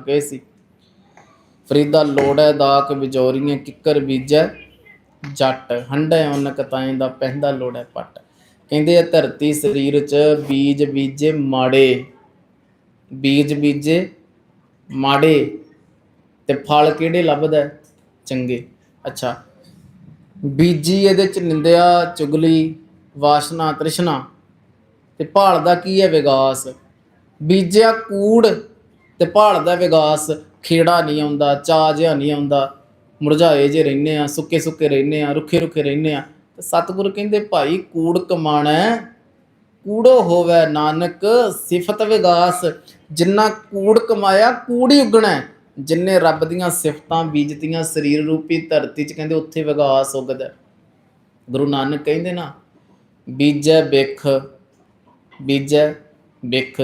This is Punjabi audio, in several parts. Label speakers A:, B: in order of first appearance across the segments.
A: ਆਪ ਕਹੇ ਸੀ। ਫਰੀਦਾ ਲੋੜੈ ਦਾਕ ਵਿਜੋਰੀਆਂ ਕਿੱਕਰ ਬੀਜੈ, ਜੱਟ ਹੰਡੈ ਉਨ ਕਤਾਏ ਦਾ ਪਹਿੰਦਾ ਲੋੜੈ ਪੱਟ। ਕਹਿੰਦੇ ਆ, ਧਰਤੀ ਸਰੀਰ ਚ ਬੀਜ ਬੀਜੇ ਮਾੜੇ, ਬੀਜ ਬੀਜੇ ਮਾੜੇ, ਤੇ ਫਲ ਕਿਹੜੇ ਲੱਭਦਾ? ਚੰਗੇ। ਅੱਛਾ। ਬੀਜੀ ਇਹਦੇ ਚ ਨਿੰਦਿਆ, ਚੁਗਲੀ, ਵਾਸ਼ਨਾ, ਤ੍ਰਿਸ਼ਨਾ, ਤੇ ਭਾਲ ਦਾ ਕੀ ਹੈ ਵਿਗਾਸ? ਬੀਜਿਆ ਕੂੜ ਤੇ ਭਾਲਦਾ ਵਿਕਾਸ ਖੇੜਾ ਨਹੀਂ ਆਉਂਦਾ ਚਾਹ ਜਿਹਾ ਨਹੀਂ ਆਉਂਦਾ। ਮੁਰਝਾਏ ਜੇ ਰਹਿੰਦੇ ਆ ਸੁੱਕੇ ਸੁੱਕੇ ਰਹਿੰਦੇ ਆ ਰੁੱਖੇ ਰੁੱਖੇ ਰਹਿੰਦੇ ਆ ਤੇ ਸਤਿਗੁਰ ਕਹਿੰਦੇ, ਭਾਈ, ਕੂੜ ਕਮਾਣਾ ਕੂੜੋ ਹੋਵੇ ਨਾਨਕ, ਸਿਫਤ ਵਿਗਾਸ। ਜਿੰਨਾ ਕੂੜ ਕਮਾਇਆ, ਕੂੜ ਹੀ ਉਗਣਾ ਜਿੰਨੇ ਰੱਬ ਦੀਆਂ ਸਿਫਤਾਂ ਬੀਜਤੀਆਂ, ਸਰੀਰ ਰੂਪੀ ਧਰਤੀ 'ਚ ਕਹਿੰਦੇ, ਉੱਥੇ ਵਿਗਾਸ ਉਗਦਾ ਗੁਰੂ ਨਾਨਕ ਕਹਿੰਦੇ ਨਾ, ਬੀਜੈ ਬਿਖ ਬੀਜੈ ਬਿਖ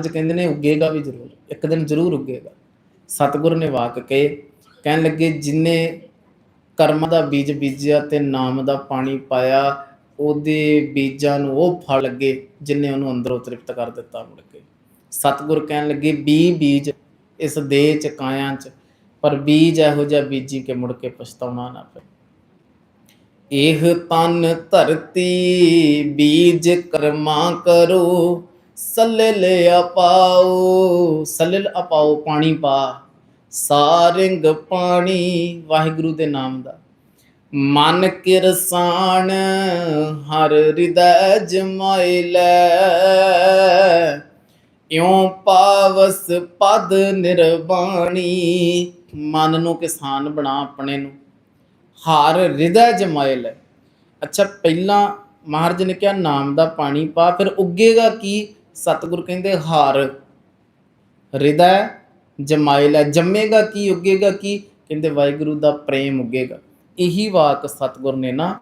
A: ਅੱਜ ਕਹਿੰਦੇ ਨੇ ਉੱਗੇਗਾ ਵੀ ਜ਼ਰੂਰ, ਇੱਕ ਦਿਨ ਜ਼ਰੂਰ ਉੱਗੇਗਾ। ਸਤਿਗੁਰ ਨੇ ਵਾਕ ਕਹੇ, ਕਹਿਣ ਲੱਗੇ, ਜਿਨੇ ਕਰਮਾਂ ਦਾ ਬੀਜ ਬੀਜਿਆ ਤੇ ਨਾਮ ਦਾ ਪਾਣੀ ਪਾਇਆ, ਉਹਦੇ ਬੀਜਾਂ ਨੂੰ ਉਹ ਫਲ ਲੱਗੇ, ਜਿਨੇ ਉਹਨੂੰ ਅੰਦਰੋਂ ਤ੍ਰਿਪਤ ਕਰ ਦਿੱਤਾ ਮੁੜ ਕੇ। ਸਤਿਗੁਰ ਕਹਿਣ ਲੱਗੇ ਬੀ ਬੀਜ ਇਸ ਦੇਹ ਚ, ਕਾਇਆਂ ਚ, ਪਰ ਬੀਜ ਇਹੋ ਜਿਹਾ ਬੀਜੀ ਕੇ ਮੁੜ ਕੇ ਪਛਤਾਉਣਾ ਨਾ ਪਏ ਇਹ ਤਨ ਧਰਤੀ, ਬੀਜ ਕਰਮਾ ਕਰੋ ਸੱਲਲ ਅਪਾਓ ਸੱਲਲ ਅਪਾਓ ਪਾਣੀ ਪਾ, ਸਾਰਿੰਗ ਪਾਣੀ ਵਾਹਿਗੁਰੂ ਦੇ ਨਾਮ ਦਾ। ਮਨ ਕਿਰਸਾਨ, ਹਰ ਹਿਰਦੈ ਜਮਾਇ ਲੈ। ਇਉ ਪਾਵਸ ਪਦ ਨਿਰਵਾਣੀ ਮਨ ਨੂੰ ਕਿਸਾਨ ਬਣਾ ਆਪਣੇ ਨੂੰ। ਹਰ ਹਿਰਦੈ ਜਮਾਇ ਲੈ। ਅੱਛਾ, ਪਹਿਲਾਂ ਮਹਾਰਾਜ ਨੇ ਕਿਹਾ, ਨਾਮ ਦਾ ਪਾਣੀ ਪਾ, ਫਿਰ ਉੱਗੇਗਾ ਕੀ? ਸਤਿਗੁਰ ਕਹਿੰਦੇ, ਹਾਰ। ਹਿਰਦੈ ਜਮਾਇਲ ਹੈ। ਜੰਮੇਗਾ ਕੀ, ਉੱਗੇਗਾ ਕੀ? ਕਹਿੰਦੇ, ਵਾਹਿਗੁਰੂ ਦਾ ਪ੍ਰੇਮ ਉੱਗੇਗਾ। ਇਹੀ ਵਾਕ ਸਤਿਗੁਰ ਨੇ ਨਾ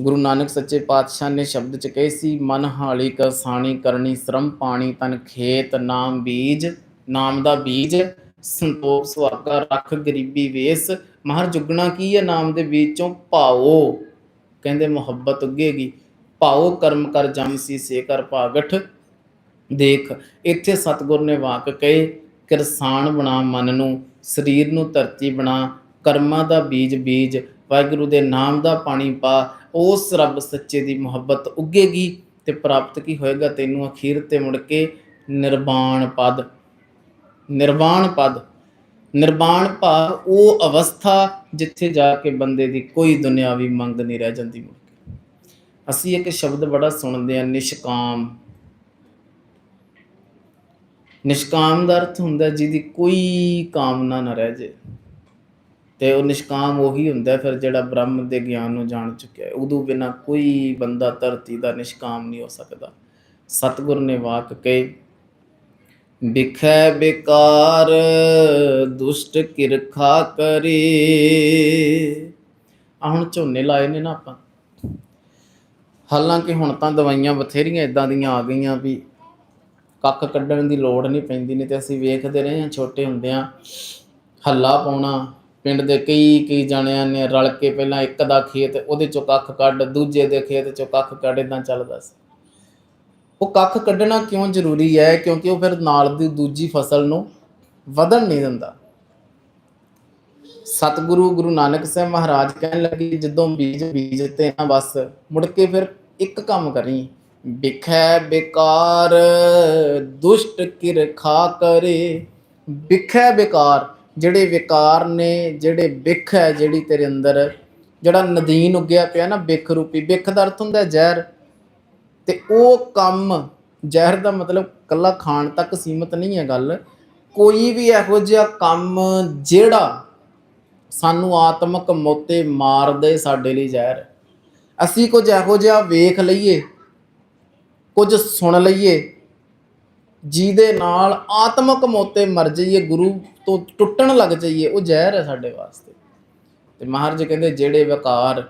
A: ਗੁਰੂ ਨਾਨਕ ਸੱਚੇ ਪਾਤਸ਼ਾਹ ਨੇ ਸ਼ਬਦ ਚ ਕਹੇ ਸੀ, ਮਨ ਹਾਲੀ ਕਸਾਣੀ ਕਰਨੀ ਸ਼ਰਮ ਪਾਣੀ ਤਨ ਖੇਤ, ਨਾਮ ਬੀਜ, ਨਾਮ ਦਾ ਬੀਜ, ਸੰਤੋਖ ਸੁਹਾਗਾ ਰੱਖ ਗਰੀਬੀ ਵੇਸ। ਮਹਰ ਜੁਗਣਾ ਕੀ ਹੈ? ਨਾਮ ਦੇ ਬੀਜ ਚੋਂ ਭਾਓ। ਕਹਿੰਦੇ, ਮੁਹੱਬਤ ਉੱਗੇਗੀ। ਭਾਓ ਕਰਮ ਕਰ ਜਮ ਸੀ ਸੇ ਕਰ ਭਾਗਠ। ਦੇਖ, ਇੱਥੇ ਸਤਿਗੁਰ ਨੇ ਵਾਕ ਕਹੇ, ਕਿਰਸਾਨ ਬਣਾ ਮਨ ਨੂੰ, ਸਰੀਰ ਨੂੰ ਧਰਤੀ ਬਣਾ, ਕਰਮਾਂ ਦਾ ਬੀਜ ਬੀਜ, ਵਾਹਿਗੁਰੂ ਦੇ ਨਾਮ ਦਾ ਪਾਣੀ ਪਾ, ਉਸ ਰੱਬ ਸੱਚੇ ਦੀ ਮੁਹੱਬਤ ਉੱਗੇਗੀ, ਤੇ ਪ੍ਰਾਪਤ ਕੀ ਹੋਏਗਾ ਤੈਨੂੰ ਅਖੀਰ ਤੇ ਮੁੜ ਕੇ? ਨਿਰਵਾਣ ਪਦ। ਨਿਰਵਾਣ ਪਦ। ਨਿਰਵਾਣ ਭਾਵ ਉਹ ਅਵਸਥਾ ਜਿੱਥੇ ਜਾ ਕੇ ਬੰਦੇ ਦੀ ਕੋਈ ਦੁਨਿਆਵੀ ਮੰਗ ਨਹੀਂ ਰਹਿ ਜਾਂਦੀ ਅਸੀਂ ਇੱਕ ਸ਼ਬਦ ਬੜਾ ਸੁਣਦੇ ਹਾਂ, ਨਿਸ਼ਕਾਮ। ਨਿਸ਼ਕਾਮ ਦਾ ਅਰਥ ਹੁੰਦਾ ਜਿਹਦੀ ਕੋਈ ਕਾਮਨਾ ਨਾ ਰਹਿ ਜੇ ਤੇ ਉਹ ਨਿਸ਼ਕਾਮ ਉਹੀ ਹੁੰਦਾ ਫਿਰ ਜਿਹੜਾ ਬ੍ਰਹਮ ਦੇ ਗਿਆਨ ਨੂੰ ਜਾਣ ਚੁੱਕਿਆ ਹੈ। ਉਦੋਂ ਬਿਨਾ ਕੋਈ ਬੰਦਾ ਧਰਤੀ ਦਾ ਨਿਸ਼ਕਾਮ ਨਹੀਂ ਹੋ ਸਕਦਾ। ਸਤਿਗੁਰ ਨੇ ਵਾਕ ਕਹੇ ਬਿਖੈ ਬਿਕਾਰ ਦੁਸ਼ਟ ਕਿਰਖਾ ਕਰੇ। ਆ ਹੁਣ ਝੋਨੇ ਲਾਏ ਨੇ ਨਾ ਆਪਾਂ। ਹਾਲਾਂਕਿ ਹੁਣ ਤਾਂ ਦਵਾਈਆਂ ਬਥੇਰੀਆਂ ਇਦਾਂ ਦੀਆਂ ਆ ਗਈਆਂ ਵੀ ਕੱਖ ਕੱਢਣ ਦੀ ਲੋੜ ਨਹੀਂ ਪੈਂਦੀ, ਨਹੀਂ ਤੇ ਅਸੀਂ ਵੇਖਦੇ ਰਹੇ ਹਾਂ, ਛੋਟੇ ਹੁੰਦਿਆਂ ਹੱਲਾ ਪਾਉਣਾ, ਪਿੰਡ ਦੇ ਕਈ ਕਈ ਜਣਿਆਂ ਨੇ ਰਲ ਕੇ ਪਹਿਲਾਂ ਇੱਕ ਦਾ ਖੇਤ ਉਹਦੇ ਚੋਂ ਕੱਖ ਕੱਢ, ਦੂਜੇ ਦੇ ਖੇਤ ਚੋਂ ਕੱਖ ਕੱਢ ਇਦਾਂ ਚੱਲਦਾ ਸੀ। ਉਹ ਕੱਖ ਕੱਢਣਾ ਕਿਉਂ ਜ਼ਰੂਰੀ ਹੈ? ਕਿਉਂਕਿ ਉਹ ਫਿਰ ਨਾਲ ਦੀ ਦੂਜੀ ਫਸਲ ਨੂੰ ਵਧਣ ਨਹੀਂ ਦਿੰਦਾ। ਸਤਿਗੁਰੂ ਗੁਰੂ ਨਾਨਕ ਸਾਹਿਬ ਮਹਾਰਾਜ ਕਹਿਣ ਲੱਗੇ, ਜਦੋਂ ਬੀਜ ਬੀਜ ਤੇ ਨਾ ਬਸ, ਮੁੜ ਕੇ ਫਿਰ ਇੱਕ ਕੰਮ ਕਰੀ। ਬਿਖੈ ਬੇਕਾਰ ਦੁਸ਼ਟ ਕਿਰਖਾ ਕਰੇ। ਬਿਖੈ ਬੇਕਾਰ ਜਿਹੜੇ ਵਿਕਾਰ ਨੇ, ਜਿਹੜੇ ਬਿਖ ਹੈ ਜਿਹੜੀ ਤੇਰੇ ਅੰਦਰ, ਜਿਹੜਾ ਨਦੀਨ ਉੱਗਿਆ ਪਿਆ ਨਾ ਬਿਖ ਰੂਪੀ ਬਿਖ ਦਾ ਅਰਥ ਹੁੰਦਾ ਜ਼ਹਿਰ। ਤੇ ਉਹ ਕੰਮ, ਜ਼ਹਿਰ ਦਾ ਮਤਲਬ ਕੱਲਾ ਖਾਣ ਤੱਕ ਸੀਮਤ ਨਹੀਂ ਹੈ ਗੱਲ। ਕੋਈ ਵੀ ਇਹੋ ਜਿਹਾ ਕੰਮ ਜਿਹੜਾ ਸਾਨੂੰ ਆਤਮਕ ਮੋਤੇ ਮਾਰ ਦੇ ਸਾਡੇ ਲਈ ਜ਼ਹਿਰ। ਅਸੀਂ ਕੁਝ ਇਹੋ ਜਿਹਾ ਵੇਖ ਲਈਏ, ਕੁਝ ਸੁਣ ਲਈਏ, ਜਿਹਦੇ ਨਾਲ ਆਤਮਕ ਮੋਤੇ ਮਰ ਜਾਈਏ, ਗੁਰੂ ਤੋਂ ਟੁੱਟਣ ਲੱਗ ਜਾਈਏ, ਉਹ ਜ਼ਹਿਰ ਹੈ ਸਾਡੇ ਵਾਸਤੇ। ਤੇ ਮਹਾਰਾਜ ਕਹਿੰਦੇ, ਜਿਹੜੇ ਵਿਕਾਰ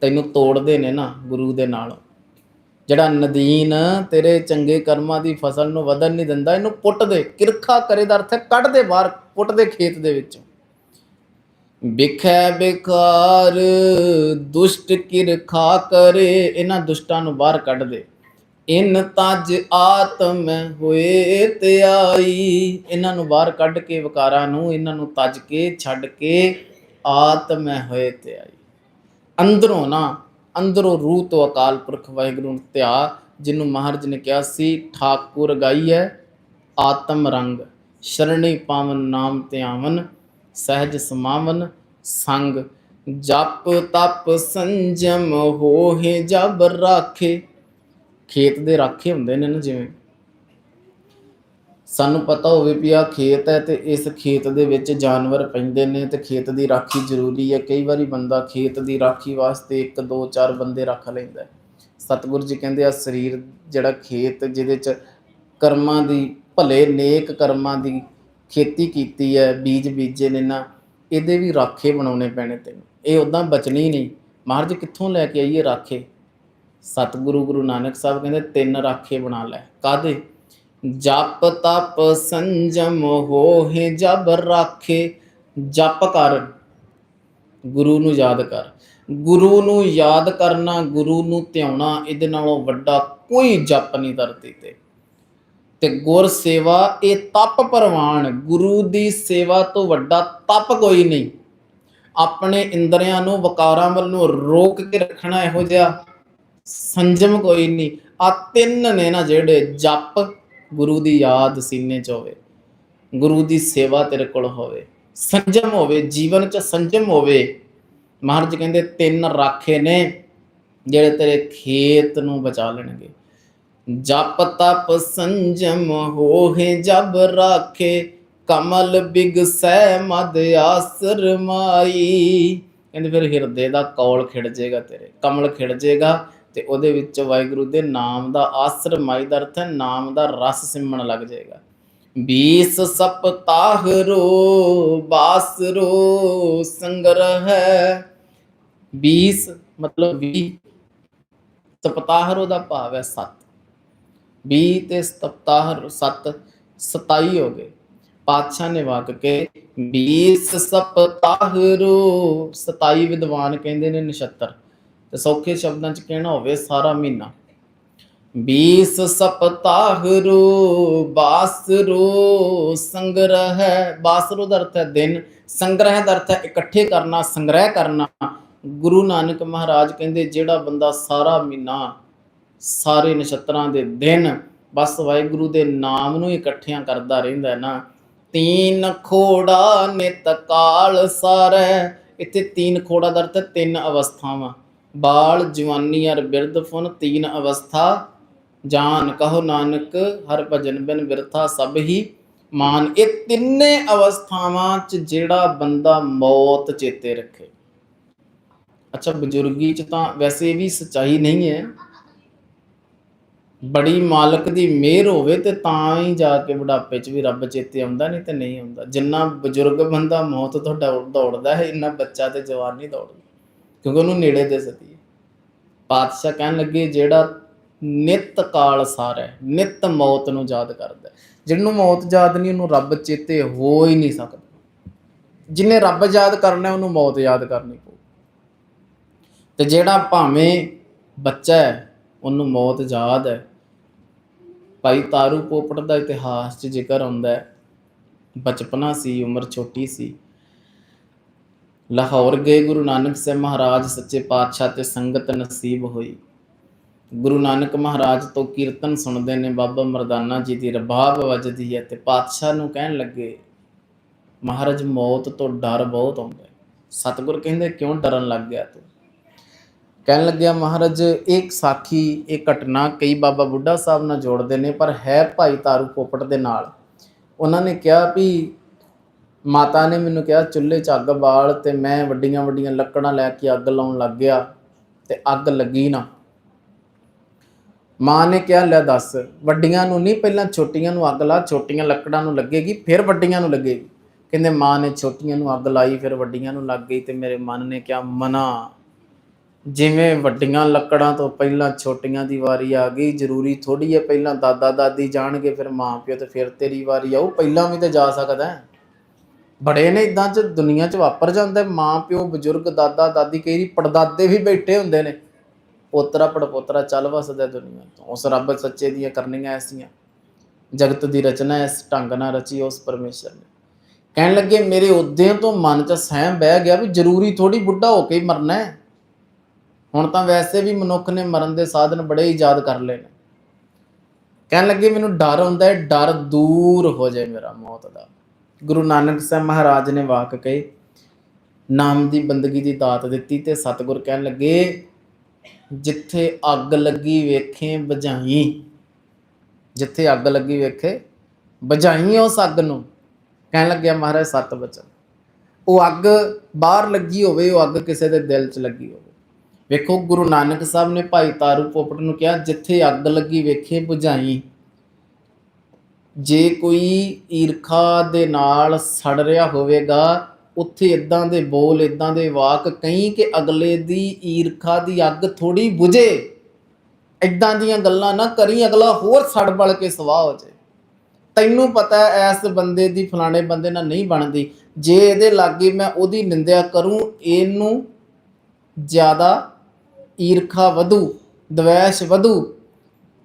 A: ਤੈਨੂੰ ਤੋੜਦੇ ਨੇ ਨਾ ਗੁਰੂ ਦੇ ਨਾਲ, ਜਿਹੜਾ ਨਦੀਨ ਤੇਰੇ ਚੰਗੇ ਕਰਮਾਂ ਦੀ ਫਸਲ ਨੂੰ ਵਧਣ ਨਹੀਂ ਦਿੰਦਾ, ਇਹਨੂੰ ਪੁੱਟ ਦੇ, ਕਿਰਖਾ ਕਰੇ ਦਾ ਅਰਥ ਹੈ ਕੱਢ ਦੇ ਬਾਹਰ, ਪੁੱਟ ਦੇ ਖੇਤ ਦੇ ਵਿੱਚੋਂ। ਬਿਖੈ ਬਿਕਾਰ ਦੁਸ਼ਟ ਕਿਰਖਾ ਕਰੇ ਇਹਨਾਂ ਦੁਸ਼ਟਾਂ ਨੂੰ ਬਾਹਰ ਕੱਢ ਦੇ। ਇਨ ਤਜ ਆਤਮ ਹੋਏ ਤੇ ਆਈ ਇਹਨਾਂ ਨੂੰ ਬਾਹਰ ਕੱਢ ਕੇ ਵਿਕਾਰਾਂ ਨੂੰ, ਇਹਨਾਂ ਨੂੰ ਤਜ ਕੇ, ਛੱਡ ਕੇ ਆਤਮ ਹੋਏ ਤੇ ਆਈ ਅੰਦਰੋਂ ਨਾ, ਅੰਦਰੋਂ ਰੂਹ ਤੋਂ ਅਕਾਲ ਪੁਰਖ ਵਾਹਿਗੁਰੂ ਨੂੰ ਧਿਆ, ਜਿਹਨੂੰ ਮਹਾਰਾਜ ਨੇ ਕਿਹਾ ਸੀ, ਠਾਕੁਰ ਗਾਈ ਹੈ, ਆਤਮ ਰੰਗ, ਸ਼ਰਣੀ ਪਾਵਨ ਨਾਮ ਧਿਆਵਨ ਸਹਿਜ ਸਮਾਵਨ ਸੰਗ, ਜਪ ਤਪ ਸੰਜਮ ਹੋਏ ਜਬ ਰਾਖੇ। ਖੇਤ ਦੇ ਰਾਖੇ ਹੁੰਦੇ ਨੇ ਨਾ ਜਿਵੇਂ। ਸਾਨੂੰ ਪਤਾ ਹੋਵੇ ਵੀ ਆ ਖੇਤ ਹੈ ਤੇ ਇਸ ਖੇਤ ਦੇ ਵਿੱਚ ਜਾਨਵਰ ਪੈਂਦੇ ਨੇ ਤੇ ਖੇਤ ਦੀ ਰਾਖੀ ਜ਼ਰੂਰੀ ਹੈ। ਕਈ ਵਾਰੀ ਬੰਦਾ ਖੇਤ ਦੀ ਰਾਖੀ ਵਾਸਤੇ ਇੱਕ, ਦੋ, ਚਾਰ ਬੰਦੇ ਰੱਖ ਲੈਂਦਾ ਹੈ। ਸਤਿਗੁਰੂ ਜੀ ਕਹਿੰਦੇ ਆ, ਸਰੀਰ ਜਿਹੜਾ ਖੇਤ ਜਿਹਦੇ ਚ ਕਰਮਾਂ ਦੀ, ਭਲੇ ਨੇਕ ਕਰਮਾਂ ਦੀ ਖੇਤੀ ਕੀਤੀ ਹੈ, ਬੀਜ ਬੀਜੇ ਨੇ ਨਾ, ਇਹਦੇ ਵੀ ਰਾਖੇ ਬਣਾਉਣੇ ਪੈਣੇ ਤੈਨੂੰ। ਇਹ ਉਦਾਂ ਬਚਣੀ ਨਹੀਂ। ਮਹਾਰਾਜ, ਕਿੱਥੋਂ ਲੈ ਕੇ ਆਈਏ ਰਾਖੇ? ਸਤਿਗੁਰੂ ਗੁਰੂ ਨਾਨਕ ਸਾਹਿਬ ਕਹਿੰਦੇ, ਤਿੰਨ ਰਾਖੇ ਬਣਾ ਲੈ। ਕਾਦੇ ਜਪ ਤਪ ਸੰਜਮ ਹੋਹੇ, ਜਬ ਰਾਖੇ, ਜਪ ਕਰ। ਗੁਰੂ ਨੂੰ ਯਾਦ ਕਰ। ਗੁਰੂ ਨੂੰ ਯਾਦ ਕਰਨਾ, ਗੁਰੂ ਨੂੰ ਧਿਆਉਣਾ, ਇਹਦੇ ਨਾਲੋਂ ਵੱਡਾ ਕੋਈ ਜਪ ਨਹੀਂ ਧਰਤੀ ਤੇ। ਤੇ ਗੁਰ ਸੇਵਾ, ਇਹ ਤਪ ਪ੍ਰਵਾਨ, ਗੁਰੂ ਦੀ ਸੇਵਾ ਤੋਂ ਵੱਡਾ ਤਪ ਕੋਈ ਨਹੀਂ। ਆਪਣੇ ਇੰਦਰੀਆਂ ਨੂੰ, ਵਕਾਰਾਂ ਵੱਲ ਨੂੰ ਰੋਕ ਕੇ ਰੱਖਣਾ ਇਹੋ ਜਿਹਾ ਸੰਜਮ ਕੋਈ ਨਹੀਂ। ਆ ਤਿੰਨ ਨੇ ਨਾ ਜਿਹੜੇ ਜਪ ਗੁਰੂ ਦੀ ਯਾਦ ਸੀਨੇ 'ਚ ਹੋਵੇ। ਗੁਰੂ ਦੀ ਸੇਵਾ ਤੇਰੇ ਕੋਲ ਹੋਵੇ। ਸੰਜਮ ਹੋਵੇ, ਜੀਵਨ 'ਚ ਸੰਜਮ ਹੋਵੇ। ਮਹਾਰਾਜ ਕਹਿੰਦੇ ਤਿੰਨ ਰਾਖੇ ਨੇ ਜਿਹੜੇ ਤੇਰੇ ਖੇਤ ਨੂੰ ਬਚਾ ਲੈਣਗੇ। ਜਪ ਤਪ ਸੰਜਮ ਹੋਏ ਜਬ ਰਾਖੇ, ਕਮਲ ਬਿਗਸੈ ਮਦ ਆਸਰ ਮਾਈ। ਕਹਿੰਦੇ ਫਿਰ ਹਿਰਦੇ ਦਾ ਕੌਲ ਖਿੜ ਜਾਏਗਾ ਤੇਰੇ, ਕਮਲ ਖਿੜ ਜਾਏਗਾ ਤੇ ਉਹਦੇ ਵਿੱਚ ਵਾਹਿਗੁਰੂ ਦੇ ਨਾਮ ਦਾ ਆਸਰ ਮਾਈ ਦਾ ਅਰਥ ਹੈ, ਨਾਮ ਦਾ ਰਸ ਸਿਮਣ ਲੱਗ ਜਾਏਗਾ 20 ਸਪਤਾਹਰੋ ਬਾਸਰੋ ਸੰਗ੍ਰਹਿ 20 ਮਤਲਬ 20 ਸਪਤਾਹਰੋ ਦਾ ਭਾਵ ਹੈ 7 20 ਤੇ ਸਪਤਾਹ 7 27 ਹੋ ਗਏ ਪਾਤਸ਼ਾਹ ਨੇ ਵਾਕ ਕੇ 20 ਸਪਤਾਹਰੋ 27 ਵਿਦਵਾਨ ਕਹਿੰਦੇ ਨੇ ਨਛੱਤਰ ਤੇ ਸੌਖੇ ਸ਼ਬਦਾਂ ਚ ਕਹਿਣਾ ਹੋਵੇ ਸਾਰਾ ਮਹੀਨਾ 20 ਸਪਤਾਹਰੋ ਬਾਸਰੋ ਸੰਗ੍ਰਹਿ ਬਾਸਰੋ ਦਾ ਅਰਥ ਹੈ ਦਿਨ ਸੰਗ੍ਰਹਿ ਦਾ ਅਰਥ ਹੈ ਇਕੱਠੇ ਕਰਨਾ ਸੰਗ੍ਰਹਿ ਕਰਨਾ ਗੁਰੂ ਨਾਨਕ ਮਹਾਰਾਜ ਕਹਿੰਦੇ ਜਿਹੜਾ ਬੰਦਾ ਸਾਰਾ ਮਹੀਨਾ ਸਾਰੇ ਨਛੱਤਰਾਂ ਦੇ ਦਿਨ ਬਸ ਵਾਹਿਗੁਰੂ ਦੇ ਨਾਮ ਨੂੰ ਇਕੱਠਿਆਂ ਕਰਦਾ ਰਹਿੰਦਾ ਨਾ। ਤੀਨ ਖੋੜਾ ਨਿਤ ਕਾਲ ਸਾਰੈ। ਇੱਥੇ ਤੀਨ ਖੋੜਾ ਦਾ ਅਰਥ ਤਿੰਨ ਅਵਸਥਾਵਾਂ। ਬਾਲ, ਜਵਾਨੀ ਅਰ ਬਿਰਧ ਫੁਨ ਤੀਨ ਅਵਸਥਾ। ਜਾਨ ਕਹੋ ਨਾਨਕ, ਹਰ ਭਜਨ ਬਿਨ ਬਿਰਥਾ ਸਭ ਹੀ ਮਾਨ। ਇਹ ਤਿੰਨੇ ਅਵਸਥਾਵਾਂ 'ਚ ਜਿਹੜਾ ਬੰਦਾ ਮੌਤ ਚੇਤੇ ਰੱਖੇ। ਅੱਛਾ, ਬਜ਼ੁਰਗੀ 'ਚ ਤਾਂ ਵੈਸੇ ਵੀ ਸਚਾਈ ਨਹੀਂ ਹੈ। ਬੜੀ ਮਾਲਕ ਦੀ ਮਿਹਰ ਹੋਵੇ ਤੇ ਤਾਂ ਹੀ ਜਾ ਕੇ ਬੁਢਾਪੇ 'ਚ ਵੀ ਰੱਬ ਚੇਤੇ ਆਉਂਦਾ ਨਹੀਂ ਤੇ ਨਹੀਂ ਆਉਂਦਾ। ਜਿੰਨਾ ਬਜ਼ੁਰਗ ਬੰਦਾ ਮੌਤ ਤੋਂ ਦੌੜ- ਦੌੜਦਾ ਹੈ, ਇੰਨਾ ਬੱਚਾ ਤੇ ਜਵਾਨ ਨਹੀਂ ਦੌੜਦਾ। ਕਿਉਂਕਿ ਉਹਨੂੰ ਨੇੜੇ ਦੇ ਸਤੀ ਹੈ। ਪਾਤਸ਼ਾਹ ਕਹਿਣ ਲੱਗੇ, ਜਿਹੜਾ ਨਿਤ ਕਾਲ ਸਾਰ ਹੈ, ਨਿਤ ਮੌਤ ਨੂੰ ਯਾਦ ਕਰਦਾ ਹੈ। ਜਿਹਨੂੰ ਮੌਤ ਯਾਦ ਨਹੀਂ, ਉਹਨੂੰ ਰੱਬ ਚੇਤੇ ਹੋ ਹੀ ਨਹੀਂ ਸਕਦਾ। ਜਿਹਨੇ ਰੱਬ ਯਾਦ ਕਰਨਾ ਉਹਨੂੰ ਮੌਤ ਯਾਦ ਕਰਨੀ ਪਊ। ਤੇ ਜਿਹੜਾ ਭਾਵੇਂ ਬੱਚਾ ਹੈ, ਉਹਨੂੰ ਮੌਤ ਯਾਦ ਹੈ ਭਾਈ ਤਾਰੂ ਪੋਪਟ ਦਾ ਇਤਿਹਾਸ 'ਚ ਜ਼ਿਕਰ ਆਉਂਦਾ ਹੈ। ਬਚਪਨਾ ਸੀ, ਉਮਰ ਛੋਟੀ ਸੀ। ਲਾਹੌਰ ਗਏ, ਗੁਰੂ ਨਾਨਕ ਸਾਹਿਬ ਮਹਾਰਾਜ ਸੱਚੇ ਪਾਤਸ਼ਾਹ ਤੇ ਸੰਗਤ ਨਸੀਬ ਹੋਈ। ਗੁਰੂ ਨਾਨਕ ਮਹਾਰਾਜ ਤੋਂ ਕੀਰਤਨ ਸੁਣਦੇ ਨੇ, ਬਾਬਾ ਮਰਦਾਨਾ ਜੀ ਦੀ ਰਬਾਬ ਵੱਜਦੀ ਹੈ ਤੇ ਪਾਤਸ਼ਾਹ ਨੂੰ ਕਹਿਣ ਲੱਗੇ, ਮਹਾਰਾਜ, ਮੌਤ ਤੋਂ ਡਰ ਬਹੁਤ ਆਉਂਦਾ ਹੈ। ਸਤਿਗੁਰ ਕਹਿੰਦੇ, ਕਿਉਂ ਡਰਨ ਲੱਗ ਗਿਆ ਤੂੰ? ਕਹਿਣ ਲੱਗਿਆ, ਮਹਾਰਾਜ, ਇਹ ਸਾਖੀ, ਇਹ ਘਟਨਾ ਕਈ ਬਾਬਾ ਬੁੱਢਾ ਸਾਹਿਬ ਨਾਲ ਜੋੜਦੇ ਨੇ, ਪਰ ਹੈ ਭਾਈ ਤਾਰੂ ਪੋਪਟ ਦੇ ਨਾਲ। ਉਹਨਾਂ ਨੇ ਕਿਹਾ ਵੀ, ਮਾਤਾ ਨੇ ਮੈਨੂੰ ਕਿਹਾ, ਚੁੱਲ੍ਹੇ 'ਚ ਅੱਗ ਬਾਲ ਤੇ ਮੈਂ ਵੱਡੀਆਂ ਵੱਡੀਆਂ ਲੱਕੜਾਂ ਲੈ ਕੇ ਅੱਗ ਲਾਉਣ ਲੱਗ ਗਿਆ ਤੇ ਅੱਗ ਲੱਗੀ ਨਾ। ਮਾਂ ਨੇ ਕਿਹਾ, ਲੈ ਦੱਸ, ਵੱਡੀਆਂ ਨੂੰ ਨਹੀਂ, ਪਹਿਲਾਂ ਛੋਟੀਆਂ ਨੂੰ ਅੱਗ ਲਾ, ਛੋਟੀਆਂ ਲੱਕੜਾਂ ਨੂੰ ਲੱਗੇਗੀ, ਫਿਰ ਵੱਡੀਆਂ ਨੂੰ ਲੱਗੇਗੀ। ਕਹਿੰਦੇ, ਮਾਂ ਨੇ ਛੋਟੀਆਂ ਨੂੰ ਅੱਗ ਲਾਈ, ਫਿਰ ਵੱਡੀਆਂ ਨੂੰ ਲੱਗ ਗਈ ਤੇ ਮੇਰੇ ਮਨ ਨੇ ਕਿਹਾ, ਮਨਾ। ਜਿਵੇਂ ਵੱਡੀਆਂ ਲੱਕੜਾਂ ਤੋਂ ਪਹਿਲਾਂ ਛੋਟੀਆਂ ਦੀ ਵਾਰੀ ਆ ਗਈ, ਜ਼ਰੂਰੀ ਥੋੜੀ ਹੈ ਪਹਿਲਾਂ ਦਾਦਾ ਦਾਦੀ ਜਾਣਗੇ, ਫਿਰ ਮਾਂ ਪਿਓ ਤੇ ਫਿਰ ਤੇਰੀ ਵਾਰੀ ਆਊ ਪਹਿਲਾਂ ਵੀ ਤੇ ਜਾ ਸਕਦਾ ਹੈ। ਬੜੇ ਨੇ ਇਦਾਂ ਚ, ਦੁਨੀਆ ਚ ਵਾਪਰ ਜਾਂਦਾ ਮਾਂ ਪਿਓ, ਬਜ਼ੁਰਗ, ਦਾਦਾ ਦਾਦੀ, ਕਈ ਪੜਦਾਦੇ ਵੀ ਬੈਠੇ ਹੁੰਦੇ ਨੇ। ਪੋਤਰਾ ਪੜਪੋਤਰਾ ਚੱਲ ਵਸਦਾ ਦੁਨੀਆ ਤੋਂ, ਉਸ ਰੱਬ ਸੱਚੇ ਦੀਆਂ ਕਰਨੀਆਂ ਐਸੀਆਂ। ਜਗਤ ਦੀ ਰਚਨਾ ਇਸ ਢੰਗ ਨਾਲ ਰਚੀ ਉਸ ਪਰਮੇਸ਼ਰ ਨੇ। ਕਹਿਣ ਲੱਗੇ, ਮੇਰੇ ਉਦਿਆਂ ਤੋਂ ਮਨ ਚ ਸਹਿਮ ਬਹਿ ਗਿਆ ਵੀ ਜ਼ਰੂਰੀ ਥੋੜੀ ਬੁੱਢਾ ਹੋ ਕੇ ਮਰਨਾ ਹੈ। ਹੁਣ ਤਾਂ ਵੈਸੇ ਵੀ ਮਨੁੱਖ ਨੇ ਮਰਨ ਦੇ ਸਾਧਨ ਬੜੇ ਇਜਾਦ ਕਰ ਲਏ ਨੇ। ਕਹਿਣ ਲੱਗੇ ਮੈਨੂੰ ਡਰ ਹੁੰਦਾ ਹੈ, ਡਰ ਦੂਰ ਹੋ ਜਾਏ ਮੇਰਾ ਮੌਤ ਦਾ। ਗੁਰੂ ਨਾਨਕ ਸਾਹਿਬ ਮਹਾਰਾਜ ਨੇ ਵਾਕ ਕਹੇ, ਨਾਮ ਦੀ ਬੰਦਗੀ ਦੀ ਦਾਤ ਦਿੱਤੀ ਤੇ ਸਤਿਗੁਰ ਕਹਿਣ ਲੱਗੇ, ਜਿੱਥੇ ਅੱਗ ਲੱਗੀ ਵੇਖੇ ਬੁਝਾਈ। ਜਿੱਥੇ ਅੱਗ ਲੱਗੀ ਵੇਖੇ ਬੁਝਾਈ ਉਸ ਅੱਗ ਨੂੰ। ਕਹਿਣ ਲੱਗਿਆ ਮਹਾਰਾਜ ਸਤ ਬਚਨ। ਉਹ ਅੱਗ ਬਾਹਰ ਲੱਗੀ ਹੋਵੇ, ਉਹ ਅੱਗ ਕਿਸੇ ਦੇ ਦਿਲ 'ਚ ਲੱਗੀ ਹੋਵੇ। ਵੇਖੋ, ਗੁਰੂ ਨਾਨਕ ਸਾਹਿਬ ਨੇ ਭਾਈ ਤਾਰੂ ਪੋਪਟ ਨੂੰ ਕਿਹਾ, ਜਿੱਥੇ ਅੱਗ ਲੱਗੀ ਵੇਖੇ ਬੁਝਾਈ ਜੇ ਕੋਈ ਈਰਖਾ ਦੇ ਨਾਲ ਸੜ ਰਿਹਾ ਹੋਵੇਗਾ, ਉੱਥੇ ਇਦਾਂ ਦੇ ਬੋਲ ਇਦਾਂ ਦੇ ਵਾਕ ਕਈ ਕਿ ਅਗਲੇ ਦੀ ਈਰਖਾ ਦੀ ਅੱਗ ਥੋੜੀ ਬੁਝੇ। ਇਦਾਂ ਦੀਆਂ ਗੱਲਾਂ ਨਾ ਕਰੀ, ਅਗਲਾ ਹੋਰ ਸੜ ਬਲ ਕੇ ਸਵਾਹ ਹੋ ਜਾਏ। ਤੈਨੂੰ ਪਤਾ ਹੈ ਐਸ ਬੰਦੇ ਦੀ, ਫਲਾਣੇ ਬੰਦੇ ਨਾਲ ਨਹੀਂ ਬਣਦੀ। ਜੇ ਇਹਦੇ ਲਾਗੇ ਮੈਂ ਉਹਦੀ ਨਿੰਦਿਆ ਕਰੂੰ, ਇਹਨੂੰ ਜ਼ਿਆਦਾ ਈਰਖਾ ਵਧੂ, ਦਵੈਸ਼ ਵਧੂ,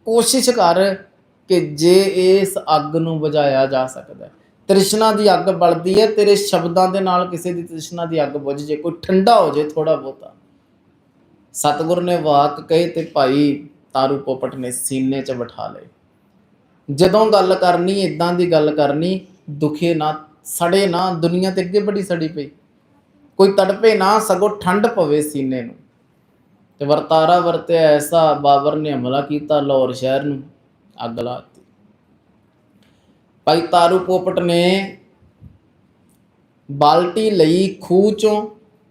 A: ਕੋਸ਼ਿਸ਼ ਕਰ ਕਿ ਜੇ ਇਸ ਅੱਗ ਨੂੰ ਬੁਝਾਇਆ ਜਾ ਸਕਦਾ ਹੈ। ਤ੍ਰਿਸ਼ਨਾ ਦੀ ਅੱਗ ਬਲਦੀ ਹੈ, ਤੇਰੇ ਸ਼ਬਦਾਂ ਦੇ ਨਾਲ ਕਿਸੇ ਦੀ ਤ੍ਰਿਸ਼ਨਾ ਦੀ ਅੱਗ ਬੁਝ ਜੇ, ਕੋਈ ਠੰਡਾ ਹੋ ਜੇ ਥੋੜਾ ਬਹੁਤਾ। ਸਤਿਗੁਰ ਨੇ ਵਾਕ ਕਹੇ ਤੇ ਭਾਈ ਤਾਰੂ ਪੋਪਟ ਨੇ ਸੀਨੇ 'ਚ ਬਿਠਾ ਲਏ। ਜਦੋਂ ਗੱਲ ਕਰਨੀ ਇਦਾਂ ਦੀ ਗੱਲ ਕਰਨੀ, ਦੁਖੇ ਨਾ, ਸੜੇ ਨਾ, ਦੁਨੀਆ ਤੇ ਅੱਗੇ ਬੜੀ ਸੜੀ ਪਈ। ਕੋਈ ਤੜਪੇ ਨਾ, ਸਗੋਂ ਠੰਡ ਪਵੇ ਸੀਨੇ ਨੂੰ। ਤੇ ਵਰਤਾਰਾ ਵਰਤਿਆ ਐਸਾ ਬਾਬਰ ਨੇ ਹਮਲਾ ਕੀਤਾ ਲਾਹੌਰ ਸ਼ਹਿਰ ਨੂੰ, ਅੱਗ ਲਾ ਦਿੱਤੀ। ਭਾਈ ਤਾਰੂ ਪੋਪਟ ਨੇ ਬਾਲਟੀ ਲਈ ਖੂਹ ਚੋਂ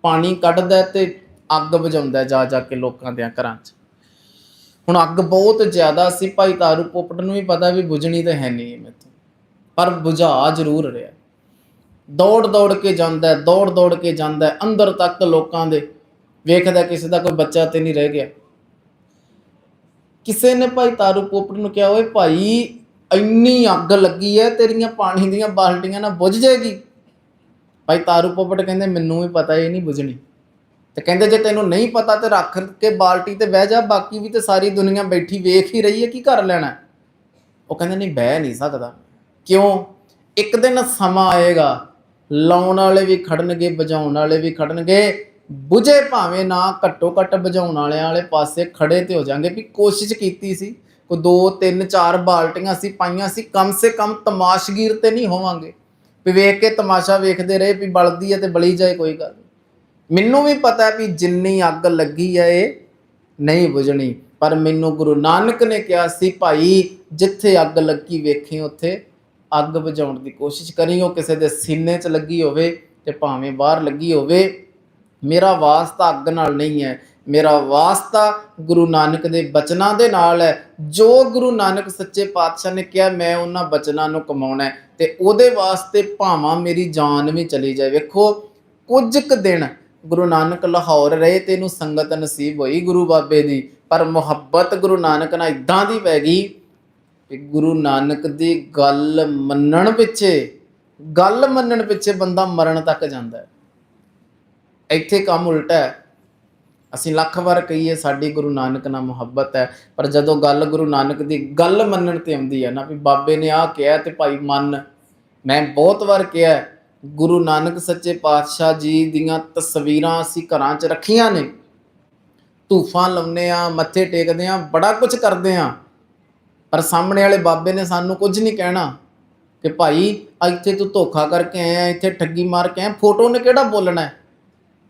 A: ਪਾਣੀ ਕੱਢਦਾ ਤੇ ਅੱਗ ਬੁਝਾਉਂਦਾ ਜਾ ਜਾ ਕੇ ਲੋਕਾਂ ਦੇ ਘਰਾਂ 'ਚ। ਹੁਣ ਅੱਗ ਬਹੁਤ ਜ਼ਿਆਦਾ ਸੀ, ਭਾਈ ਤਾਰੂ ਪੋਪਟ ਨੂੰ ਵੀ ਪਤਾ ਵੀ ਬੁਝਣੀ ਤਾਂ ਹੈ ਨਹੀਂ ਮੇਥੋਂ, ਪਰ ਬੁਝਾ ਜ਼ਰੂਰ ਰਿਹਾ। ਦੌੜ ਦੌੜ ਕੇ ਜਾਂਦਾ ਦੌੜ ਦੌੜ ਕੇ ਜਾਂਦਾ, ਅੰਦਰ ਤੱਕ ਲੋਕਾਂ ਦੇ ਵੇਖਦਾ ਕਿਸੇ ਦਾ ਕੋਈ ਬੱਚਾ ਤੇ ਨਹੀਂ ਰਹਿ ਗਿਆ। ਕਿਸੇ ਨੇ ਭਾਈ ਤਾਰੂ ਪੋਪਟ ਨੂੰ ਕਿਹਾ, ਓਏ ਭਾਈ, ਇੰਨੀ ਅੱਗ ਲੱਗੀ ਹੈ ਤੇਰੀਆਂ ਪਾਣੀ ਦੀਆਂ ਬਾਲਟੀਆਂ ਨਾਲ ਬੁਝ ਜਾਏਗੀ? ਭਾਈ ਤਾਰੂ ਪੋਪਟ ਕਹਿੰਦੇ, ਮੈਨੂੰ ਵੀ ਪਤਾ, ਇਹ ਨਹੀਂ ਬੁਝਣੀ। ਤੇ ਕਹਿੰਦੇ, ਜੇ ਤੈਨੂੰ ਨਹੀਂ ਪਤਾ ਤੇ ਰੱਖ ਕੇ ਬਾਲਟੀ ਤੇ ਬਹਿ ਜਾ, ਬਾਕੀ ਵੀ ਤੇ ਸਾਰੀ ਦੁਨੀਆ ਬੈਠੀ ਵੇਖ ਹੀ ਰਹੀ ਹੈ ਕੀ ਕਰ ਲੈਣਾ? ਉਹ ਕਹਿੰਦੇ, ਨਹੀਂ, ਬਹਿ ਨਹੀਂ ਸਕਦਾ। ਕਿਉਂ? ਇੱਕ ਦਿਨ ਸਮਾਂ ਆਏਗਾ, ਲਾਉਣ ਵਾਲੇ ਵੀ ਖੜਨਗੇ ਬੁਝਾਉਣ ਵਾਲੇ ਵੀ ਖੜਨਗੇ ਬੁਝੇ ਭਾਵੇਂ ਨਾ ਘੱਟੋ ਘੱਟ ਬੁਝਾਉਣ ਵਾਲਿਆਂ ਵਾਲੇ ਪਾਸੇ ਖੜੇ ਤੇ ਹੋ ਜਾਾਂਗੇ ਵੀ ਕੋਸ਼ਿਸ਼ ਕੀਤੀ ਸੀ। ਕੋ ਦੋ, ਤਿੰਨ, ਚਾਰ ਬਾਲਟੀਆਂ ਅਸੀਂ ਪਾਈਆਂ ਸੀ, ਕਮ ਸੇ ਕਮ ਤਮਾਸ਼ਗੀਰ ਤੇ ਨਹੀਂ ਹੋਵਾਂਗੇ। ਵੀ ਵੇਖ ਕੇ ਤਮਾਸ਼ਾ ਵੇਖਦੇ ਰਹੇ ਵੀ ਬਲਦੀ ਹੈ ਤੇ ਬਲੀ ਜਾਏ ਕੋਈ ਗੱਲ ਨਹੀਂ। ਮੈਨੂੰ ਵੀ ਪਤਾ ਹੈ ਵੀ ਜਿੰਨੀ ਅੱਗ ਲੱਗੀ ਹੈ ਇਹ ਨਹੀਂ ਬੁਝਣੀ, ਪਰ ਮੈਨੂੰ ਗੁਰੂ ਨਾਨਕ ਨੇ ਕਿਹਾ ਸੀ, ਭਾਈ, ਜਿੱਥੇ ਅੱਗ ਲੱਗੀ ਵੇਖੀ, ਉੱਥੇ ਅੱਗ ਬੁਝਾਉਣ ਦੀ ਕੋਸ਼ਿਸ਼ ਕਰੀ। ਉਹ ਕਿਸੇ ਦੇ ਸੀਨੇ 'ਚ ਲੱਗੀ ਹੋਵੇ ਤੇ ਭਾਵੇਂ ਬਾਹਰ ਲੱਗੀ ਹੋਵੇ ਮੇਰਾ ਵਾਸਤਾ ਅੱਗ ਨਾਲ ਨਹੀਂ ਹੈ। ਮੇਰਾ ਵਾਸਤਾ ਗੁਰੂ ਨਾਨਕ ਦੇ ਬਚਨਾਂ ਦੇ ਨਾਲ ਹੈ। ਜੋ ਗੁਰੂ ਨਾਨਕ ਸੱਚੇ ਪਾਤਸ਼ਾਹ ਨੇ ਕਿਹਾ, ਮੈਂ ਉਹਨਾਂ ਬਚਨਾਂ ਨੂੰ ਕਮਾਉਣਾ ਹੈ ਤੇ ਉਹਦੇ ਵਾਸਤੇ ਭਾਵਾਂ ਮੇਰੀ ਜਾਨ ਵੀ ਚਲੀ ਜਾਏ। ਵੇਖੋ, ਕੁਝ ਕੁ ਦਿਨ ਗੁਰੂ ਨਾਨਕ ਲਾਹੌਰ ਰਹੇ ਤੇ ਇਹਨੂੰ ਸੰਗਤ ਨਸੀਬ ਹੋਈ ਗੁਰੂ ਬਾਬੇ ਦੀ। ਪਰ ਮੁਹੱਬਤ ਗੁਰੂ ਨਾਨਕ ਨਾਲ ਇਦਾਂ ਦੀ ਪੈ ਗਈ ਕਿ ਗੁਰੂ ਨਾਨਕ ਦੀ ਗੱਲ ਮੰਨਣ ਪਿੱਛੇ, ਗੱਲ ਮੰਨਣ ਪਿੱਛੇ ਬੰਦਾ ਮਰਨ ਤੱਕ ਜਾਂਦਾ ਹੈ। ਇੱਥੇ ਕੰਮ ਉਲਟਾ ਹੈ। ਅਸੀਂ ਲੱਖ ਵਾਰ ਕਹੀਏ ਸਾਡੀ ਗੁਰੂ ਨਾਨਕ ਨਾਲ ਮੁਹੱਬਤ ਹੈ, ਪਰ ਜਦੋਂ ਗੱਲ ਗੁਰੂ ਨਾਨਕ ਦੀ ਗੱਲ ਮੰਨਣ ਤੇ ਆਉਂਦੀ ਹੈ ਨਾ ਵੀ ਬਾਬੇ ਨੇ ਆਹ ਕਿਹਾ ਤੇ ਭਾਈ ਮੰਨ। ਮੈਂ ਬਹੁਤ ਵਾਰ ਕਿਹਾ, ਗੁਰੂ ਨਾਨਕ ਸੱਚੇ ਪਾਤਸ਼ਾਹ ਜੀ ਦੀਆਂ ਤਸਵੀਰਾਂ ਅਸੀਂ ਘਰਾਂ 'ਚ ਰੱਖੀਆਂ ਨੇ। ਧੂਫਾਂ ਲਾਉਂਦੇ ਆ ਮੱਥੇ ਟੇਕਦੇ ਆ ਬੜਾ ਕੁਝ ਕਰਦੇ ਆ ਪਰ ਸਾਹਮਣੇ ਵਾਲੇ ਬਾਬੇ ਨੇ ਸਾਨੂੰ ਕੁਝ ਨਹੀਂ ਕਹਿਣਾ ਕਿ ਭਾਈ ਇੱਥੇ ਤੂੰ ਧੋਖਾ ਕਰਕੇ ਆਇਆ, ਇੱਥੇ ਠੱਗੀ ਮਾਰ ਕੇ ਆਇਆ, ਫੋਟੋ ਨੇ ਕਿਹੜਾ ਬੋਲਣਾ ਹੈ?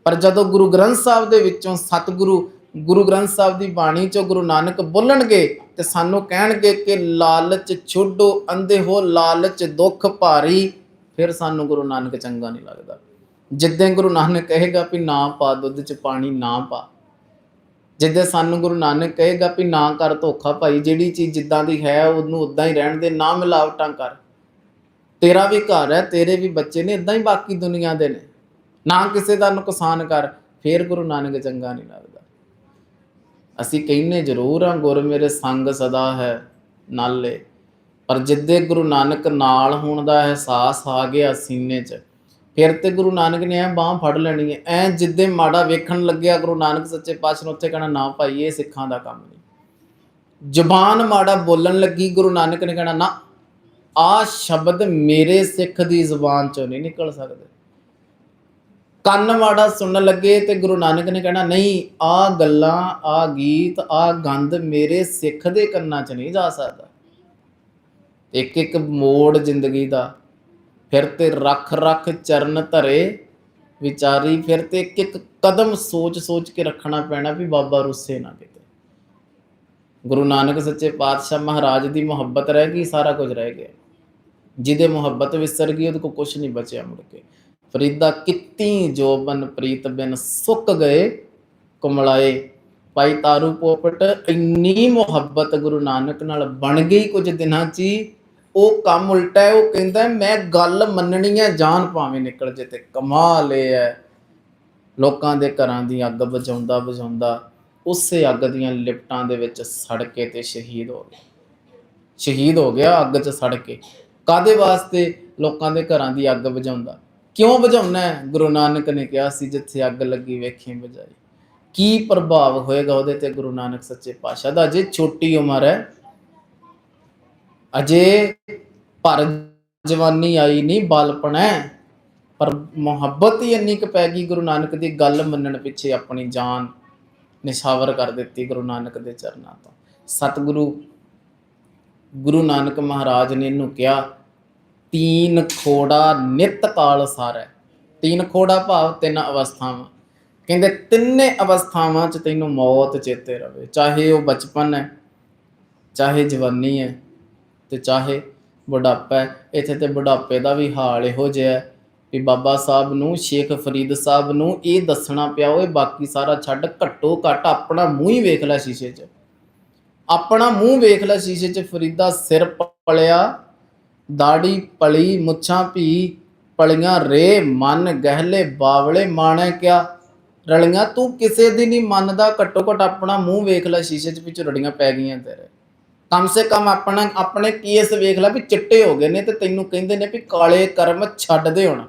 A: ਪਰ ਜਦੋਂ ਗੁਰੂ ਗ੍ਰੰਥ ਸਾਹਿਬ ਦੇ ਵਿੱਚੋਂ ਸਤਿਗੁਰੂ ਗੁਰੂ ਗ੍ਰੰਥ ਸਾਹਿਬ ਦੀ ਬਾਣੀ ਚੋਂ ਗੁਰੂ ਨਾਨਕ ਬੋਲਣਗੇ ਤੇ ਸਾਨੂੰ ਕਹਿਣਗੇ ਕਿ ਲਾਲਚ ਛੋਡੋ, ਅੰਧੇ ਹੋ, ਲਾਲਚ ਦੁੱਖ ਭਾਰੀ, ਫਿਰ ਸਾਨੂੰ ਗੁਰੂ ਨਾਨਕ ਚੰਗਾ ਨਹੀਂ ਲੱਗਦਾ। ਜਿੱਦਾਂ ਗੁਰੂ ਨਾਨਕ ਕਹੇਗਾ ਵੀ ਨਾ ਪਾ ਦੁੱਧ 'ਚ ਪਾਣੀ, ਨਾ ਪਾ। ਜਿੱਦਾਂ ਸਾਨੂੰ ਗੁਰੂ ਨਾਨਕ ਕਹੇਗਾ ਵੀ ਨਾ ਕਰ ਧੋਖਾ ਭਾਈ, ਜਿਹੜੀ ਚੀਜ਼ ਜਿੱਦਾਂ ਦੀ ਹੈ ਉਹਨੂੰ ਉਦਾਂ ਹੀ ਰਹਿਣ ਦੇ, ਨਾ ਮਿਲਾਵਟਾਂ ਕਰ। ਤੇਰਾ ਵੀ ਘਰ ਹੈ, ਤੇਰੇ ਵੀ ਬੱਚੇ ਨੇ ਇਦਾਂ ਹੀ ਬਾਕੀ ਦੁਨੀਆ ਦੇ ਨੇ। ਨਾ ਕਿਸੇ ਦਾ ਨੁਕਸਾਨ ਕਰ, ਫੇਰ ਗੁਰੂ ਨਾਨਕ ਚੰਗਾ ਨਹੀਂ ਲੱਗਦਾ ਅਸੀਂ ਕਹਿੰਨੇ ਜ਼ਰੂਰ ਆ, ਗੁਰ ਮੇਰੇ ਸੰਗ ਸਦਾ ਹੈ ਨਾਲੇ। ਪਰ ਜਿੱਦੇ ਗੁਰੂ ਨਾਨਕ ਨਾਲ ਹੋਣ ਦਾ ਅਹਿਸਾਸ ਆ ਗਿਆ ਸੀਨੇ 'ਚ, ਫਿਰ ਤੇ ਗੁਰੂ ਨਾਨਕ ਨੇ ਐ ਬਾਹ ਫੜ ਲੈਣੀ ਹੈ ਐ ਜਿੱਦੇ ਮਾੜਾ ਵੇਖਣ ਲੱਗਿਆ ਗੁਰੂ ਨਾਨਕ ਸੱਚੇ ਪਾਤਸ਼ਾਹ ਨੂੰ, ਉੱਥੇ ਕਹਿਣਾ, ਨਾ ਭਾਈ, ਇਹ ਸਿੱਖਾਂ ਦਾ ਕੰਮ ਨਹੀਂ। ਜ਼ੁਬਾਨ ਮਾੜਾ ਬੋਲਣ ਲੱਗੀ, ਗੁਰੂ ਨਾਨਕ ਨੇ ਕਹਿਣਾ, ਨਾ ਆ ਸ਼ਬਦ ਮੇਰੇ ਸਿੱਖ ਦੀ ਜ਼ੁਬਾਨ ਚੋਂ ਨਹੀਂ ਨਿਕਲ ਸਕਦੇ। ਕੰਨ ਮਾੜਾ ਸੁਣਨ ਲੱਗੇ ਤੇ ਗੁਰੂ ਨਾਨਕ ਨੇ ਕਹਿਣਾ, ਨਹੀਂ ਆ ਗੱਲਾਂ ਆ ਗੀਤ ਆ ਗੰਧ ਮੇਰੇ ਸਿੱਖ ਦੇ ਕੰਨਾਂ 'ਚ ਨਹੀਂ ਜਾ ਸਕਦਾ। ਇੱਕ ਇੱਕ ਮੋੜ ਜ਼ਿੰਦਗੀ ਦਾ, ਫਿਰ ਤੇ ਰੱਖ ਰੱਖ ਚਰਨ ਧਰੇ, ਵਿਚਾਰੀ ਫਿਰ ਤੇ ਇੱਕ ਇੱਕ ਕਦਮ ਸੋਚ ਸੋਚ ਕੇ ਰੱਖਣਾ ਪੈਣਾ ਵੀ ਬਾਬਾ ਰੁੱਸੇ ਨਾ ਕਿਤੇ। ਗੁਰੂ ਨਾਨਕ ਸੱਚੇ ਪਾਤਸ਼ਾਹ ਮਹਾਰਾਜ ਦੀ ਮੁਹੱਬਤ ਰਹਿ ਗਈ, ਸਾਰਾ ਕੁਝ ਰਹਿ ਗਿਆ। ਜਿਹਦੇ ਮੁਹੱਬਤ ਵਿਸਰ ਗਈ, ਉਹਦੇ ਕੋ ਕੁਝ ਨਹੀਂ ਬਚਿਆ ਮੁੜ ਕੇ। ਫਰੀਦਾ ਕਿੱਤੀ ਜੋਬਨ ਪ੍ਰੀਤ ਬਿਨ ਸੁੱਕ ਗਏ, ਕੁਮਲਾਏ, ਭਾਈ ਤਾਰੂ ਪੋਪਟ, ਇੰਨੀ ਮੁਹੱਬਤ ਗੁਰੂ ਨਾਨਕ ਨਾਲ ਬਣ ਗਈ ਕੁਝ ਦਿਨਾਂ 'ਚ ਹੀ, ਉਹ ਕੰਮ ਉਲਟਾ ਹੈ, ਉਹ ਕਹਿੰਦਾ ਮੈਂ ਗੱਲ ਮੰਨਣੀ ਹੈ, ਜਾਨ ਭਾਵੇਂ ਨਿਕਲ ਜੇ ਤੇ ਕਮਾਲ ਇਹ ਹੈ। ਲੋਕਾਂ ਦੇ ਘਰਾਂ ਦੀ ਅੱਗ ਬੁਝਾਉਂਦਾ ਬੁਝਾਉਂਦਾ ਉਸੇ ਅੱਗ ਦੀਆਂ ਲਿਪਟਾਂ ਦੇ ਵਿੱਚ ਸੜ ਕੇ ਤੇ ਸ਼ਹੀਦ ਹੋ ਗਿਆ। ਸ਼ਹੀਦ ਹੋ ਗਿਆ ਅੱਗ 'ਚ ਸੜ ਕੇ। ਕਾਦੇ ਵਾਸਤੇ ਲੋਕਾਂ ਦੇ ਘਰਾਂ ਦੀ ਅੱਗ ਬੁਝਾਉਂਦਾ? ਕਿਉਂ ਬੁਝਾਉਣਾ ਹੈ? ਗੁਰੂ ਨਾਨਕ ਨੇ ਕਿਹਾ ਸੀ, ਜਿੱਥੇ ਅੱਗ ਲੱਗੀ ਵੇਖੀ ਬੁਝਾਈ ਕੀ ਪ੍ਰਭਾਵ ਹੋਏਗਾ ਉਹਦੇ ਤੇ ਗੁਰੂ ਨਾਨਕ ਸੱਚੇ ਪਾਤਸ਼ਾਹ ਦਾ? ਅਜੇ ਛੋਟੀ ਉਮਰ ਹੈ। ਅਜੇ ਪਰ ਜਵਾਨੀ ਆਈ ਨਹੀਂ, ਬਾਲਪਣ ਹੈ। ਪਰ ਮੁਹੱਬਤ ਹੀ ਇੰਨੀ ਕੁ ਪੈ ਗਈ ਗੁਰੂ ਨਾਨਕ ਦੀ, ਗੱਲ ਮੰਨਣ ਪਿੱਛੇ ਆਪਣੀ ਜਾਨ ਨਿਸ਼ਾਵਰ ਕਰ ਦਿੱਤੀ ਗੁਰੂ ਨਾਨਕ ਦੇ ਚਰਨਾਂ ਤੋਂ। ਸਤਿਗੁਰੂ, ਗੁਰੂ ਨਾਨਕ ਮਹਾਰਾਜ ਨੇ ਇਹਨੂੰ ਕਿਹਾ ਤੀਨ ਖੋੜਾ ਨਿਤ ਕਾਲ ਸਾਰੈ। ਤੀਨ ਖੋੜਾ ਭਾਵ ਤਿੰਨ ਅਵਸਥਾਵਾਂ। ਕਹਿੰਦੇ ਤਿੰਨੇ ਅਵਸਥਾਵਾਂ 'ਚ ਤੈਨੂੰ ਮੌਤ ਚੇਤੇ ਰਵੇ। ਚਾਹੇ ਉਹ ਬਚਪਨ ਹੈ ਚਾਹੇ ਜਵਾਨੀ ਹੈ ਤੇ ਚਾਹੇ ਬੁਢਾਪਾ ਇੱਥੇ ਤੇ ਬੁਢਾਪੇ ਦਾ ਵੀ ਹਾਲ ਇਹੋ ਜਿਹਾ ਵੀ ਬਾਬਾ ਸਾਹਿਬ ਨੂੰ, ਸ਼ੇਖ ਫਰੀਦ ਸਾਹਿਬ ਨੂੰ ਇਹ ਦੱਸਣਾ ਪਿਆ, ਓਏ ਬਾਕੀ ਸਾਰਾ ਛੱਡ, ਘੱਟੋ ਘੱਟ ਆਪਣਾ ਮੂੰਹ ਹੀ ਵੇਖ ਲੈ ਸ਼ੀਸ਼ੇ 'ਚ। ਆਪਣਾ ਮੂੰਹ ਵੇਖ ਲੈ ਸ਼ੀਸ਼ੇ 'ਚ ਫਰੀਦਾ ਸਿਰ ਪਲਿਆ ਦਾੜੀ ਪਲੀ ਮੁੱਛਾਂ ਭੀ ਪਲੀਆਂ ਰੇ ਮਨ ਗਹਿਲੇ ਬਾਵਲੇ ਮਾਣੇ ਕਿਆ? ਰਲੀਆਂ, ਤੂੰ ਕਿਸੇ ਦੀ ਨਹੀਂ ਮੰਨਦਾ, ਘੱਟੋ ਘੱਟ ਆਪਣਾ ਮੂੰਹ ਵੇਖ ਲੈ, ਸ਼ੀਸ਼ੇ 'ਚ ਵਿੱਚ ਰੜੀਆਂ ਪੈ ਗਈਆਂ ਤੇਰੇ। ਕਮ ਸੇ ਕਮ ਆਪਣਾ, ਆਪਣੇ ਕੇਸ ਵੇਖ ਲੈ ਵੀ ਚਿੱਟੇ ਹੋ ਗਏ ਨੇ ਤੇ ਤੈਨੂੰ ਕਹਿੰਦੇ ਨੇ ਵੀ ਕਾਲੇ ਕਰਮ ਛੱਡ ਦੇ ਹੁਣ।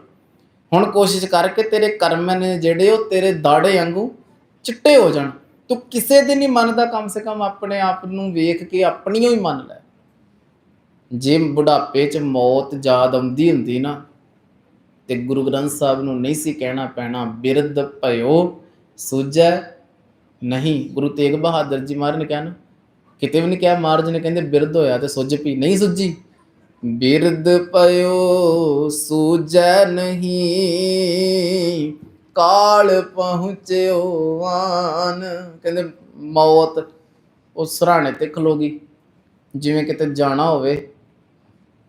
A: ਹੁਣ ਕੋਸ਼ਿਸ਼ ਕਰਕੇ ਤੇਰੇ ਕਰਮ ਨੇ ਜਿਹੜੇ ਉਹ ਤੇਰੇ ਦਾੜੇ ਵਾਂਗੂ ਚਿੱਟੇ ਹੋ ਜਾਣ। ਤੂੰ ਕਿਸੇ ਦੀ ਨਹੀਂ ਮੰਨਦਾ, ਕਮ ਸੇ ਕਮ ਆਪਣੇ ਆਪ ਨੂੰ ਵੇਖ ਕੇ ਆਪਣੀਆਂ ਹੀ ਮੰਨ ਲੈ। ਜੇ ਬੁਢਾਪੇ 'ਚ ਮੌਤ ਯਾਦ ਆਉਂਦੀ ਹੁੰਦੀ ਨਾ, ਤੇ ਗੁਰੂ ਗ੍ਰੰਥ ਸਾਹਿਬ ਨੂੰ ਨਹੀਂ ਸੀ ਕਹਿਣਾ ਪੈਣਾ, ਬਿਰਧ ਭਇਓ, ਸੂਝੈ ਨਹੀਂ। ਗੁਰੂ ਤੇਗ ਬਹਾਦਰ ਜੀ ਮਹਾਰਾਜ ਨੇ ਕਿਹਾ ਨਾ, ਕਿਤੇ ਵੀ ਨਹੀਂ ਕਿਹਾ, ਮਹਾਰਾਜ ਨੇ ਕਹਿੰਦੇ ਬਿਰਧ ਹੋਇਆ ਤੇ ਸੁੱਝ ਪੀ, ਨਹੀਂ ਸੁੱਜੀ। ਬਿਰਧ ਪਇਓ ਸੂਜੈ ਨਹੀਂ, ਕਾਲ ਪਹੁੰਚਿਓ ਆਨ। ਕਹਿੰਦੇ ਮੌਤ ਉਹ ਸਰਾਣੇ ਤੇ ਖਲੋਗੀ ਜਿਵੇਂ ਕਿਤੇ ਜਾਣਾ ਹੋਵੇ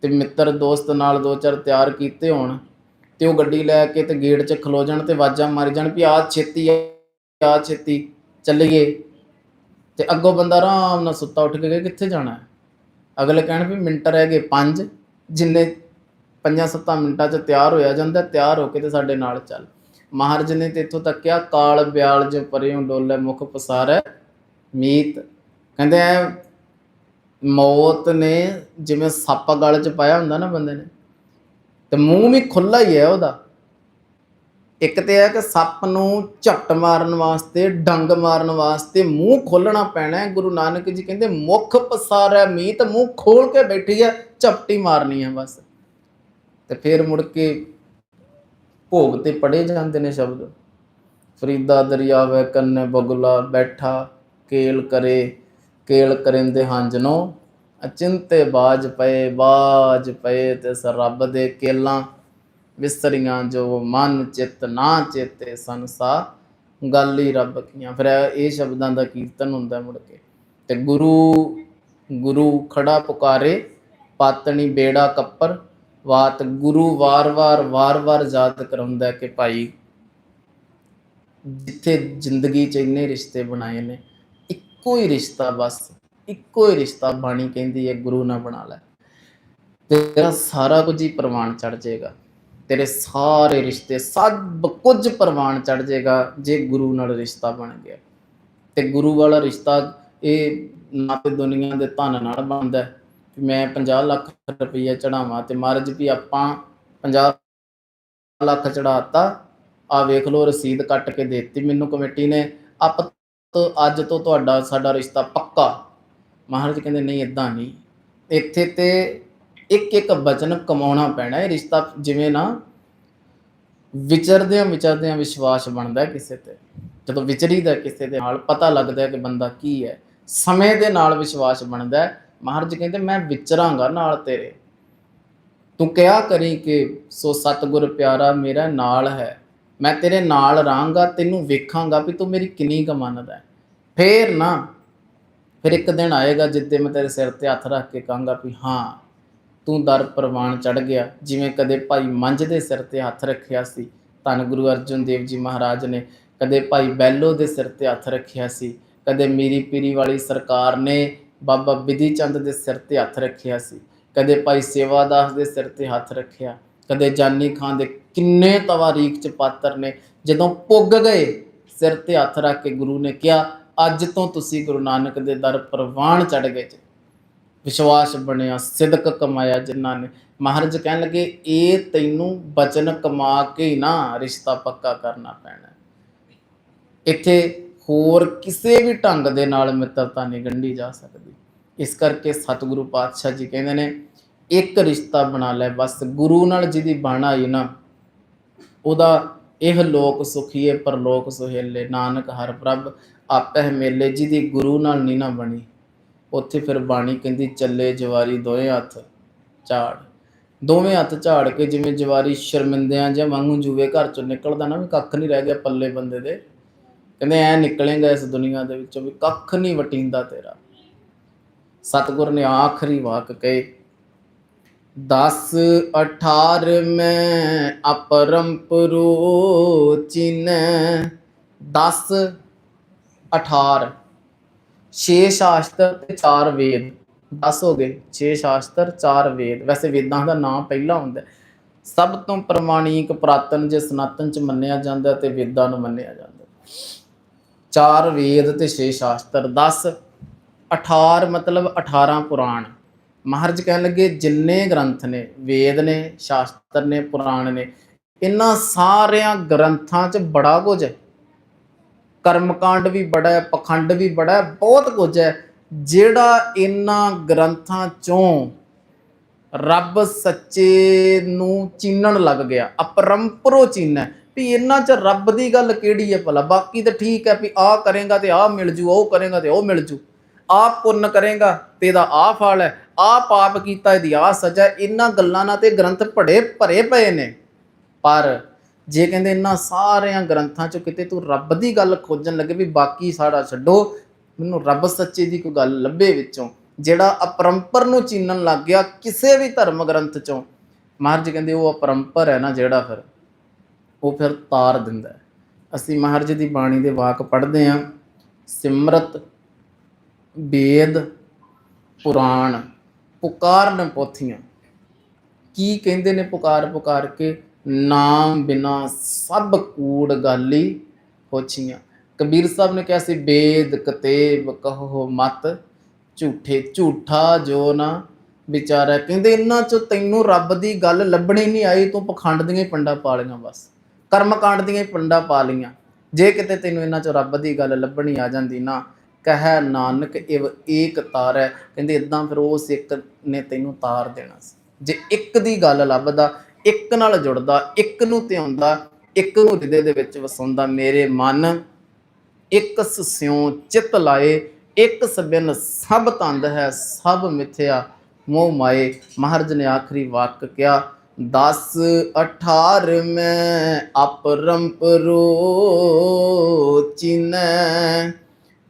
A: ਤੇ ਮਿੱਤਰ ਦੋਸਤ ਨਾਲ ਦੋ ਚਾਰ ਤਿਆਰ ਕੀਤੇ ਹੋਣ ਤੇ ਉਹ ਗੱਡੀ ਲੈ ਕੇ ਤੇ ਗੇਟ 'ਚ ਖਲੋ ਜਾਣ ਤੇ ਆਵਾਜ਼ਾਂ ਮਾਰੀ ਜਾਣ ਵੀ ਆ ਛੇਤੀ ਆ ਛੇਤੀ ਚੱਲੀਏ। ਤੇ ਅੱਗੋਂ ਬੰਦਾ ਆਰਾਮ ਨਾਲ ਸੁੱਤਾ ਉੱਠ ਕੇ ਕਹੇ ਕਿੱਥੇ ਜਾਣਾ ਅਗਲੇ ਕਹਿਣ ਵੀ ਮਿੰਟ ਰਹਿ ਗਏ 5 ਜਿੰਨੇ 5-7 ਮਿੰਟਾਂ 'ਚ ਤਿਆਰ ਹੋਇਆ ਜਾਂਦਾ, ਤਿਆਰ ਹੋ ਕੇ ਤੇ ਸਾਡੇ ਨਾਲ ਚੱਲ। ਮਹਾਰਾਜ ਨੇ ਤੇ ਇੱਥੋਂ ਤੱਕ ਕਿਹਾ, ਕਾਲ ਬਿਆਲ ਜੋ ਪਰਿਉ ਡੋਲੇ ਮੁਖ ਪਸਾਰੈ, ਮੀਤ। ਕਹਿੰਦੇ ਐ ਮੌਤ ਨੇ ਜਿਵੇਂ ਸੱਪ ਗਲ 'ਚ ਪਾਇਆ ਹੁੰਦਾ ਨਾ ਬੰਦੇ ਨੇ, ਤੇ ਮੂੰਹ ਵੀ ਖੁੱਲਾ ਹੀ ਹੈ ਉਹਦਾ। ਇੱਕ ਤੇ ਹੈ ਕਿ ਸੱਪ ਨੂੰ ਝੱਟ ਮਾਰਨ ਵਾਸਤੇ, ਡੰਗ ਮਾਰਨ ਵਾਸਤੇ ਮੂੰਹ ਖੋਲਣਾ ਪੈਣਾ ਹੈ। ਗੁਰੂ ਨਾਨਕ ਜੀ ਕਹਿੰਦੇ, ਮੁਖ ਪਸਾਰੈ ਮੀਤ ਮੂੰਹ ਖੋਲ ਕੇ ਬੈਠੀ ਹੈ, ਝਪਟੀ ਮਾਰਨੀ ਹੈ ਬਸ। ਤੇ ਫਿਰ ਮੁੜ ਕੇ ਭੋਗ ਤੇ ਪੜੇ ਜਾਂਦੇ ਨੇ ਸ਼ਬਦ। ਫਰੀਦਾ ਦਰਿਆ ਦਰਿਆਵੇ ਕੰਨੇ ਬਗਲਾ, ਬੈਠਾ ਕੇਲ ਕਰੇ। ਕੇਲ ਕਰਿੰਦੇ ਹੰਜਨੋ ਅਚਿੰਤੇ ਬਾਜ ਪਏ ਬਾਜ ਪਏ ਤੇ ਸ ਰੱਬ ਦੇ ਕੇਲਾਂ। ਵਿਸਰੀਆਂ ਜੋ ਮਨ ਚਿਤ ਨਾ ਚੇਤੇ ਸੰਸਾ, ਗੱਲ ਹੀ ਰੱਬ ਕੀਆਂ। ਫਿਰ ਇਹ ਸ਼ਬਦਾਂ ਦਾ ਕੀਰਤਨ ਹੁੰਦਾ ਮੁੜ ਕੇ। ਤੇ ਗੁਰੂ ਗੁਰੂ ਖੜਾ ਪੁਕਾਰੇ, ਪਾਤਣੀ ਬੇੜਾ ਕੱਪਰ, ਵਾਤ ਗੁਰੂ ਵਾਰ-ਵਾਰ ਵਾਰ-ਵਾਰ ਯਾਦ ਕਰਾਉਂਦਾ ਕਿ ਭਾਈ, ਜਿੱਥੇ ਜ਼ਿੰਦਗੀ 'ਚ ਇੰਨੇ ਰਿਸ਼ਤੇ ਬਣਾਏ ਨੇ ਇੱਕੋ ਹੀ ਰਿਸ਼ਤਾ ਬਸ, ਇੱਕੋ ਹੀ ਰਿਸ਼ਤਾ ਬਾਣੀ ਕਹਿੰਦੀ ਹੈ, ਗੁਰੂ ਨਾਲ ਬਣਾ ਲੈ। ਤੇਰਾ ਸਾਰਾ ਕੁਝ ਹੀ ਪ੍ਰਵਾਨ ਚੜ ਜਾਏਗਾ। ਤੇਰੇ ਸਾਰੇ ਰਿਸ਼ਤੇ, ਸਭ ਕੁਝ ਪ੍ਰਵਾਨ ਚੜ ਜਾਏਗਾ ਜੇ ਗੁਰੂ ਨਾਲ ਰਿਸ਼ਤਾ ਬਣ ਗਿਆ। ਤੇ ਗੁਰੂ ਵਾਲਾ ਰਿਸ਼ਤਾ ਇਹ ਨਾ ਤੇ ਦੁਨੀਆ ਦੇ ਧਨ ਨਾਲ ਬਣਦਾ ਹੈ। ਮੈਂ 50 ਲੱਖ ਰੁਪਈਆ ਚੜਾਵਾਂ ਤੇ ਮਹਾਰਾਜ ਵੀ ਆਪਾਂ 50 ਲੱਖ ਚੜਾਤਾ ਆ ਵੇਖ ਲਓ, ਰਸੀਦ ਕੱਟ ਕੇ ਦੇ ਦਿੱਤੀ। ਮੈਨੂੰ ਕਮੇਟੀ ਨੇ, ਆਪ ਤੋਂ ਅੱਜ ਤੋਂ ਤੁਹਾਡਾ, ਸਾਡਾ ਰਿਸ਼ਤਾ ਪੱਕਾ। ਮਹਾਰਾਜ ਕਹਿੰਦੇ, ਨਹੀਂ ਇਦਾਂ ਨਹੀਂ। ਇੱਥੇ ਤੇ ਇੱਕ ਇੱਕ ਬਚਨ ਕਮਾਉਣਾ ਪੈਣਾ। ਇਹ ਰਿਸ਼ਤਾ ਜਿਵੇਂ ਨਾ ਵਿਚਰਦਿਆਂ ਵਿਚਰਦਿਆਂ ਵਿਸ਼ਵਾਸ ਬਣਦਾ ਕਿਸੇ ਤੇ। ਜਦੋਂ ਵਿਚਰੀਦਾ ਕਿਸੇ ਦੇ ਨਾਲ, ਪਤਾ ਲੱਗਦਾ ਕਿ ਬੰਦਾ ਕੀ ਹੈ। ਸਮੇਂ ਦੇ ਨਾਲ ਵਿਸ਼ਵਾਸ ਬਣਦਾ ਮਹਾਰਾਜ ਕਹਿੰਦੇ, ਮੈਂ ਵਿਚਰਾਂਗਾ ਨਾਲ ਤੇਰੇ। ਤੂੰ ਕਿਹਾ ਕਰੀ ਕਿ ਸੋ ਸਤਿਗੁਰ ਪਿਆਰਾ ਮੇਰਾ ਨਾਲ ਹੈ। ਮੈਂ ਤੇਰੇ ਨਾਲ ਰਹਾਂਗਾ, ਤੈਨੂੰ ਵੇਖਾਂਗਾ ਵੀ ਤੂੰ ਮੇਰੀ ਕਿੰਨੀ ਕੁ ਮੰਨਦਾ ਹੈ। ਫੇਰ ਨਾ, ਫਿਰ ਇੱਕ ਦਿਨ ਆਏਗਾ ਜਿੱਦੇ ਮੈਂ ਤੇਰੇ ਸਿਰ ਤੇ ਹੱਥ ਰੱਖ ਕੇ ਕਹਾਂਗਾ ਵੀ ਹਾਂ, ਤੂੰ ਦਰ ਪ੍ਰਵਾਨ ਚੜ ਗਿਆ। ਜਿਵੇਂ ਕਦੇ ਭਾਈ ਮੰਝ ਦੇ ਸਿਰ ਤੇ ਹੱਥ ਰੱਖਿਆ ਸੀ, ਧੰਨ ਗੁਰੂ ਅਰਜਨ ਦੇਵ ਜੀ ਮਹਾਰਾਜ ਨੇ। ਕਦੇ ਭਾਈ ਬੈਲੋ ਦੇ ਸਿਰ ਤੇ ਹੱਥ ਰੱਖਿਆ ਸੀ, ਕਦੇ ਮੀਰੀ ਪੀਰੀ ਵਾਲੀ ਸਰਕਾਰ ਨੇ ਬਾਬਾ ਬਿਧੀ ਚੰਦ ਦੇ ਸਿਰ ਤੇ ਹੱਥ ਰੱਖਿਆ ਸੀ। ਕਦੇ ਭਾਈ ਸੇਵਾਦਾਸ ਦੇ ਸਿਰ ਤੇ ਹੱਥ ਰੱਖਿਆ। ਕਦੇ ਜਾਨੀ ਖਾਨ ਦੇ ਕਿੰਨੇ ਤਵਾਰੀਖ ਚ ਪਾਤਰ ਨੇ, ਜਦੋਂ ਪੁੱਗ ਗਏ, ਸਿਰ ਤੇ ਹੱਥ ਰੱਖ ਕੇ ਗੁਰੂ ਨੇ ਕਿਹਾ, ਅੱਜ ਤੋਂ ਤੁਸੀਂ ਗੁਰੂ ਨਾਨਕ ਦੇ ਦਰ ਪ੍ਰਵਾਨ ਚੜ ਗਏ ਜੀ। ਵਿਸ਼ਵਾਸ ਬਣਿਆ, ਸਿਦਕ ਕਮਾਇਆ ਜਿਨ੍ਹਾਂ ਨੇ। ਮਹਾਰਾਜ ਕਹਿਣ ਲੱਗੇ, ਇਹ ਤੈਨੂੰ ਬਚਨ ਕਮਾ ਕੇ ਹੀ ਨਾ ਰਿਸ਼ਤਾ ਪੱਕਾ ਕਰਨਾ ਪੈਣਾ। ਇੱਥੇ ਹੋਰ ਕਿਸੇ ਵੀ ਢੰਗ ਦੇ ਨਾਲ ਮਿੱਤਰਤਾ ਨਹੀਂ ਗੰਢੀ ਜਾ ਸਕਦੀ। ਇਸ ਕਰਕੇ ਸਤਿਗੁਰੂ ਪਾਤਸ਼ਾਹ ਜੀ ਕਹਿੰਦੇ ਨੇ ਇੱਕ ਰਿਸ਼ਤਾ ਬਣਾ ਲੈ, ਬਸ ਗੁਰੂ ਨਾਲ ਜਿਹਦੀ ਬਣ ਆਈ ਨਾ, ਉਹਦਾ ਇਹ ਲੋਕ ਸੁਖੀਏ ਪਰਲੋਕ ਸੁਹੇਲੇ, ਨਾਨਕ ਹਰ ਪ੍ਰਭ ਆਪੇ ਮੇਲੇ, ਜਿਹਦੀ ਗੁਰੂ ਨਾਲ ਨਹੀਂ ਨਾ ਬਣੀ। ਉੱਥੇ ਫਿਰ ਬਾਣੀ ਕਹਿੰਦੀ, ਚੱਲੇ ਜਵਾਰੀ ਦੋਵੇਂ ਹੱਥ ਝਾੜ। ਦੋਵੇਂ ਹੱਥ ਝਾੜ ਕੇ ਜਿਵੇਂ ਜਵਾਰੀ ਸ਼ਰਮਿੰਦਿਆਂ ਜਾਂ ਵਾਂਗੂ ਜੂਵੇ ਘਰ ਚੋਂ ਨਿਕਲਦਾ ਨਾ, ਵੀ ਕੱਖ ਨਹੀਂ ਰਹਿ ਗਿਆ ਪੱਲੇ ਬੰਦੇ ਦੇ। ਕਹਿੰਦੇ ਐ ਨਿਕਲੇਗਾ ਇਸ ਦੁਨੀਆ ਦੇ ਵਿੱਚੋਂ ਵੀ ਕੱਖ ਨਹੀਂ ਵਟਿੰਦਾ ਤੇਰਾ। ਸਤਿਗੁਰ ਨੇ ਆਖਰੀ ਵਾਕ ਕਹੇ ਦਸ 18 ਮੈਂ ਅਪਰੰਪਰੋ ਚਿਨ 10 18 ਛੇ ਸ਼ਾਸਤਰ ਤੇ ਚਾਰ ਵੇਦ। 10 ਹੋ ਗਏ। ਛੇ ਸ਼ਾਸਤਰ, ਚਾਰ ਵੇਦ। ਵੈਸੇ ਵੇਦਾਂ ਦਾ ਨਾਮ ਪਹਿਲਾ ਹੁੰਦਾ ਸਭ ਤੋਂ ਪ੍ਰਮਾਣਿਕ ਪ੍ਰਾਤਨ ਜੇ ਸਨਾਤਨ ਚ ਮੰਨਿਆ ਜਾਂਦਾ ਤੇ ਵੇਦਾਂ ਨੂੰ ਮੰਨਿਆ ਜਾਂਦਾ ਚਾਰ ਵੇਦ ਤੇ ਛੇ ਸ਼ਾਸਤਰ। 10 18 ਮਤਲਬ 18 ਪੁਰਾਣ। ਮਹਾਰਾਜ ਕਹਿਣ ਲੱਗੇ, ਜਿੰਨੇ ਗ੍ਰੰਥ ਨੇ, ਵੇਦ ਨੇ, ਸ਼ਾਸਤਰ ਨੇ, ਪੁਰਾਣ ਨੇ, ਇਹਨਾਂ ਸਾਰਿਆਂ ਗ੍ਰੰਥਾਂ 'ਚ ਬੜਾ ਕੁਝ ਹੈ। ਕਰਮਕਾਂਡ ਵੀ ਬੜਾ ਹੈ, ਪਖੰਡ ਵੀ ਬੜਾ ਹੈ, ਬਹੁਤ ਕੁਝ ਹੈ। ਜਿਹੜਾ ਇਹਨਾਂ ਗ੍ਰੰਥਾਂ ਚੋਂ ਰੱਬ ਸੱਚੇ ਨੂੰ ਚੀਨਣ ਲੱਗ ਗਿਆ, ਅਪਰੰਪਰੋ ਚੀਨੈ ਵੀ ਇਹਨਾਂ 'ਚ ਰੱਬ ਦੀ ਗੱਲ ਕਿਹੜੀ ਹੈ ਭਲਾ? ਬਾਕੀ ਤਾਂ ਠੀਕ ਹੈ ਵੀ ਆਹ ਕਰੇਗਾ ਤੇ ਆਹ ਮਿਲ ਜੂ, ਉਹ ਕਰੇਗਾ ਤੇ ਉਹ ਮਿਲ ਜੂ। ਆਹ ਪੁੰਨ ਕਰੇਗਾ, ਤੇ ਇਹਦਾ ਆਹ ਫਲ ਹੈ। ਆ ਪਾਪ ਕੀਤਾ ਇਹਦੀ ਆਹ ਸਜ਼ਾ ਇਹਨਾਂ ਗੱਲਾਂ ਨਾਲ ਤੇ ਗ੍ਰੰਥ ਭੜੇ ਭਰੇ ਪਏ ਨੇ। ਪਰ ਜੇ ਕਹਿੰਦੇ ਇਹਨਾਂ ਸਾਰਿਆਂ ਗ੍ਰੰਥਾਂ ਚੋਂ ਕਿਤੇ ਤੂੰ ਰੱਬ ਦੀ ਗੱਲ ਖੋਜਣ ਲੱਗੇ ਵੀ ਬਾਕੀ ਸਾਡਾ ਛੱਡੋ, ਮੈਨੂੰ ਰੱਬ ਸੱਚੇ ਦੀ ਕੋਈ ਗੱਲ ਲੱਭੇ ਵਿੱਚੋਂ, ਜਿਹੜਾ ਅਪਰੰਪਰ ਨੂੰ ਚੀਨਣ ਲੱਗ ਗਿਆ ਕਿਸੇ ਵੀ ਧਰਮ ਗ੍ਰੰਥ ਚੋਂ, ਮਹਾਰਾਜ ਕਹਿੰਦੇ ਉਹ ਅਪਰੰਪਰ ਹੈ ਨਾ ਜਿਹੜਾ ਫਿਰ ਉਹ ਫਿਰ ਤਾਰ ਦਿੰਦਾ ਅਸੀਂ ਮਹਾਰਾਜ ਦੀ ਬਾਣੀ ਦੇ ਵਾਕ ਪੜ੍ਹਦੇ ਹਾਂ, ਸਿਮਰਤ ਵੇਦ ਪੁਰਾਣ। ਪੁਕਾਰਨ ਪੋਥੀਆਂ। ਕੀ ਕਹਿੰਦੇ ਨੇ ਪੁਕਾਰ ਪੁਕਾਰ ਕੇ? ਨਾਮ ਬਿਨਾ ਸਭ ਕੂੜ ਗਾਲੀ ਹੋਛੀਆਂ ਕਬੀਰ ਸਾਹਿਬ ਨੇ ਕਿਹਾ ਸੀ ਵੇਦ ਕਤੇਬ ਕਹੋ ਮਤ, ਝੂਠੇ ਝੂਠਾ ਜੋ ਨਾ ਵਿਚਾਰਾ। ਕਹਿੰਦੇ, ਇਹਨਾਂ ਚ ਤੈਨੂੰ ਰੱਬ ਦੀ ਗੱਲ ਲੱਭਣੀ ਨਹੀਂ ਆਈ, ਤੂੰ ਪਖੰਡ ਦੀਆਂ ਹੀ ਪੰਡਾ ਪਾ ਲਈਆਂ ਬਸ। ਕਰਮ ਕਾਂਡ ਦੀਆਂ ਹੀ ਪੰਡਾ ਪਾ ਲਈਆਂ। ਜੇ ਕਿਤੇ ਤੈਨੂੰ ਇਹਨਾਂ ਚ ਰੱਬ ਦੀ ਗੱਲ ਲੱਭਣੀ ਆ ਜਾਂਦੀ ਨਾ ਕਹੈ ਨਾਨਕ ਇਵ ਏਕ ਤਾਰੈ। ਕਹਿੰਦੇ ਇਦਾਂ ਫਿਰ ਉਸ ਇੱਕ ਨੇ ਤੈਨੂੰ ਤਾਰ ਦੇਣਾ ਸੀ। ਜੇ ਇੱਕ ਦੀ ਗੱਲ ਲੱਭਦਾ, ਇੱਕ ਨਾਲ ਜੁੜਦਾ, ਇੱਕ ਨੂੰ ਧਿਆਉਂਦਾ, ਇੱਕ ਨੂੰ ਹਿਰਦੇ ਦੇ ਵਿੱਚ ਵਸਾਉਂਦਾ, ਮੇਰੇ ਮਨ ਇੱਕ ਸਿਉ ਚਿਤ ਲਾਏ, ਇੱਕ ਸਬਿਨ ਸਭ ਤੰਦ ਹੈ, ਸਭ ਮਿਥਿਆ, ਮੋਹ ਮਾਏ। ਮਹਾਰਾਜ ਨੇ ਆਖਰੀ ਵਾਕ ਕਿਹਾ 10 18 ਮੈਂ ਅਪਰੰਪਰੋ ਚਿਨੈ।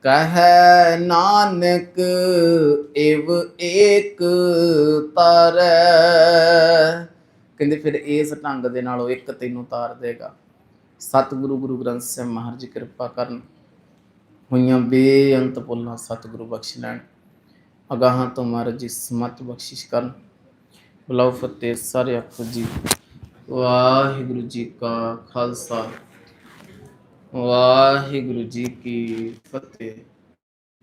A: ਕਹੈ ਨਾਨਕ, ਇਵ ਏਕ ਤਰੈ। ਕਹਿੰਦੇ ਫਿਰ ਇਸ ਢੰਗ ਦੇ ਨਾਲ ਉਹ ਇੱਕ ਤੈਨੂੰ ਤਾਰ ਦੇਗਾ। ਸਤਿਗੁਰੂ ਗੁਰੂ ਗ੍ਰੰਥ ਸਾਹਿਬ ਮਹਾਰਾਜ ਜੀ ਕਿਰਪਾ ਕਰਨ ਹੋਈਆਂ ਬੇਅੰਤ ਪੁੱਲਾਂ ਸਤਿਗੁਰੂ ਬਖਸ਼ ਲੈਣ। ਅਗਾਹਾਂ ਤੋਂ ਮਹਾਰਾਜ ਜੀ ਸਮਤ ਬਖਸ਼ਿਸ਼ ਕਰਨ। ਬੁਲਾਓ ਫਤਿਹ ਸਾਰੇ ਆਖੋ ਜੀ। ਵਾਹਿਗੁਰੂ ਜੀ ਕਾ ਖਾਲਸਾ। ਵਾਹਿਗੁਰੂ ਜੀ ਕੀ ਫਤਿਹ।